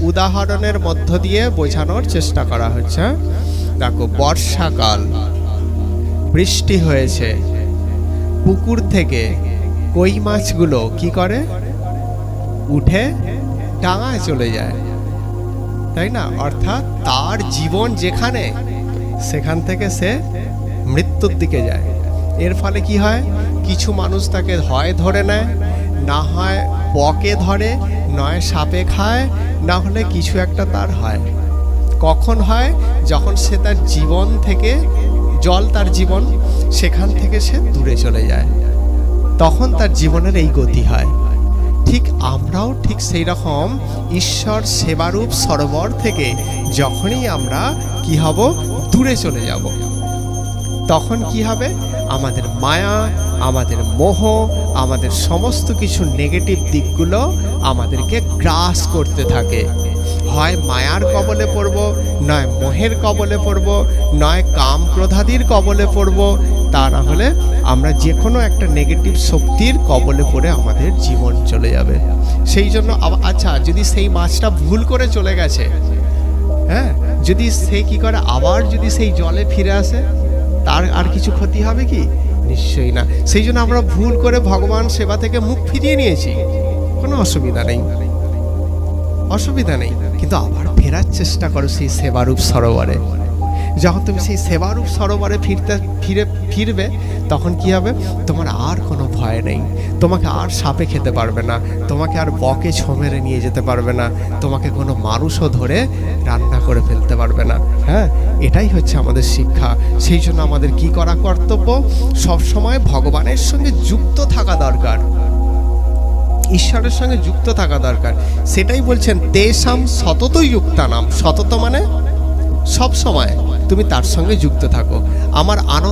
উদাহরণের মধ্য দিয়ে বোঝানোর চেষ্টা করা হচ্ছে? দেখো, বর্ষাকাল, বৃষ্টি হয়েছে। পুকুর থেকে কই মাছগুলো কি করে? উঠে ডাঙায় চলে যায়। তাই না? অর্থাৎ তার জীবন যেখানে, সেখান থেকে সে মৃত্যুর দিকে যায়। এর ফলে কি হয়? কিছু মানুষ তাকে হয় ধরে নেয়, না হয় পকে ধরে নয়, সাপে খায়, না হলে কিছু একটা তার হয়। কখন হয়? যখন সে তার জীবন থেকে, জল তার জীবন, সেখান থেকে সে দূরে চলে যায়। তখন তার জীবনের এই গতি হয়। ঠিক আমরাও ঠিক সেই রকম ঈশ্বর সেবারূপ সরোবর থেকে যখনই আমরা কি হব? দূরে চলে যাব। তখন কি হবে? আমাদের মায়া আমাদের মোহ, আমাদের সমস্ত কিছু নেগেটিভ দিকগুলো আমাদেরকে গ্রাস করতে থাকে। হয় মায়ার কবলে পড়ব, নয় মোহের কবলে পড়ব, নয় কাম ক্রোধাদির কবলে পড়ব, তা না হলে আমরা যে কোনো একটা নেগেটিভ শক্তির কবলে পড়ে আমাদের জীবন চলে যাবে। সেই জন্য আচ্ছা যদি সেই মাছটা ভুল করে চলে গেছে হ্যাঁ যদি সে কি করে আবার যদি সেই জলে ফিরে আসে, তার আর কিছু ক্ষতি হবে কি? নিশ্চয়ই না। সেই জন্য আমরা ভুল করে ভগবান সেবা থেকে মুখ ফিরিয়ে নিয়েছি। কোনো অসুবিধা নেই। অসুবিধা নেই। কিন্তু আবার ফেরার চেষ্টা করো সেই সেবারূপ সরোবরে। যখন তুমি সেই সেবারূপ সরোবরে ফিরতে ফিরে ফিরবে, তখন কি হবে? তোমার আর ভয় নেই। তোমাকে আর সাপে খেতে পারবে না। তোমাকে আর বকে ছো মেরে নিয়ে যেতে পারবে না। তোমাকে কোনো মানুষও ধরে রান্না করে ফেলতে পারবে না। হ্যাঁ এটাই হচ্ছে আমাদের শিক্ষা। সেই জন্য আমাদের কি করা কর্তব্য? সবসময় ভগবানের সঙ্গে যুক্ত থাকা দরকার। ঈশ্বরের সঙ্গে যুক্ত থাকা দরকার। সেটাই বলছেন তেসাম সতত যুক্তানাম। সতত মানে সব সময় তুমি তার সঙ্গে যুক্ত থাকো। আমার আনন্দ